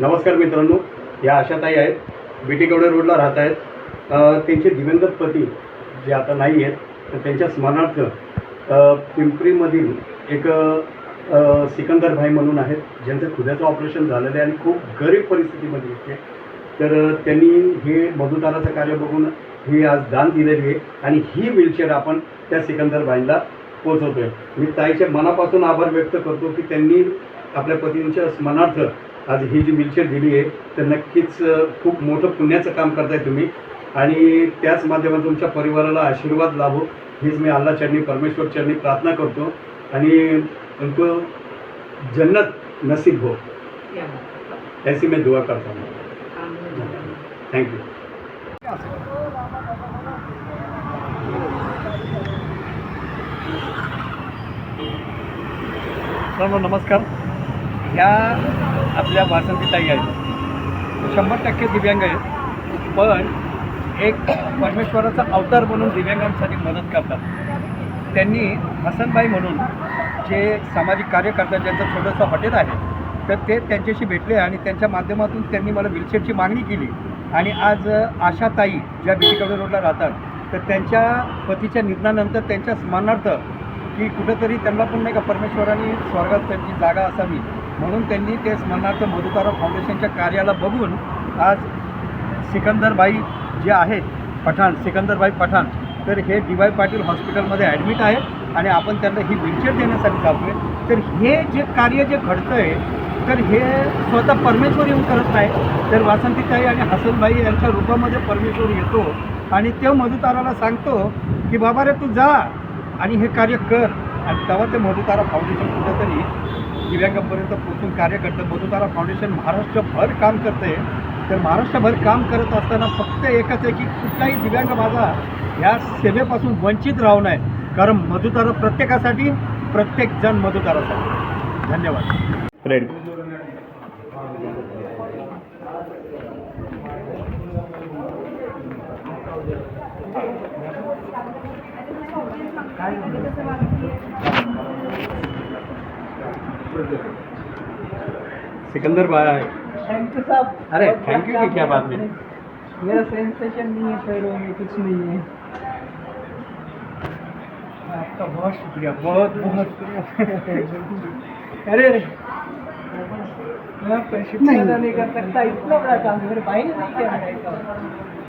नमस्कार मित्रांनो या आशाताई आहेत. बिटीकवडे रोडला राहत आहेत. त्यांचे दिवंगत पती जे आता नाही आहेत तर त्यांच्या स्मरणार्थ पिंपरीमधील एक सिकंदरभाई सिकंदर भाई म्हणून आहेत. ज्यांचं खुद्याचं ऑपरेशन झालेलं आहे आणि खूप गरीब परिस्थितीमध्ये येते तर त्यांनी हे मधुताराचं कार्य बघून ही आज दान दिलेली आहे आणि ही व्हीलचेअर आपण त्या सिकंदर पोचवतो पोचवतोय मी ताईच्या मनापासून आभार व्यक्त करतो की त्यांनी आपल्या पतींच्या स्मरणार्थ आज ही जी व्हीलचेअर दिली आहे तर नक्कीच खूप मोठं पुण्याचं काम करताय तुम्ही. आणि त्याच माध्यमातून तुमच्या परिवाराला आशीर्वाद लाभो हीच मी अल्ला चरणी परमेश्वर चरणी प्रार्थना करतो. आणि तुमको जन्नत नसीब हो. ऐसी मैं दुआ करता हूँ. थँक्यू मित्रांनो नमस्कार. ह्या आपल्या वासंतीताई आहेत. शंभर टक्के दिव्यांग आहेत. पण एक परमेश्वराचा अवतार म्हणून दिव्यांगांसाठी मदत करतात. त्यांनी हसनबाई म्हणून जे सामाजिक कार्य करतात ज्यांचं छोटंसं हॉटेल आहे तर ते त्यांच्याशी भेटले आणि त्यांच्या माध्यमातून त्यांनी मला व्हीलचेअरची मागणी केली. आणि आज आशाताई ज्या बिटीकवडे रोडला राहतात तर त्यांच्या पतीच्या निधनानंतर त्यांच्या स्मरणार्थ की कुठंतरी त्यांना पण नाही का परमेश्वराने स्वर्गात त्यांची जागा असावी. म्हणून त्यांनी ते स्मरणार्थ मधुकारा फाउंडेशनच्या कार्याला बघून आज सिकंदरबाई जे आहेत पठाण सिकंदरबाई पठाण तर हे डी वाय पाटील हॉस्पिटलमध्ये ॲडमिट आहेत आणि आपण त्यांना ही व्हीलचेअर देण्यासाठी जातो आहे तर हे जे कार्य जे घडतं आहे तर हे स्वतः परमेश्वर येऊन करत नाही. तर वासंतीताई आणि हसनबाई यांच्या रूपामध्ये परमेश्वर येतो आणि तो मधुताराला सांगतो की बाबा रे तू जा आणि हे कार्य कर. आणि तेव्हा ते मधुतारा फाउंडेशन कुठेतरी दिव्यांगापर्यंत पोचून कार्य करतं. मधुतारा फाउंडेशन महाराष्ट्रभर काम करते तर महाराष्ट्रभर काम करत असताना फक्त एकच आहे की कुठलाही दिव्यांग माझा या सेवेपासून वंचित राहू नये. कारण मधुतारा प्रत्येकासाठी प्रत्येक जण मधुतारासाठी. धन्यवाद. रेडी सिकंदर भाई थैंक यू साहब अरे, you बहुत की क्या बात है? मेरा सेंसेशन नहीं है पैरों में कुछ नहीं है। आपका बहुत शुक्रिया बहुत बहुत शुक्रिया। अरे मैं शुक्रिया नहीं। कर सकता इतना बड़ा काम मेरे भाई ने नहीं किया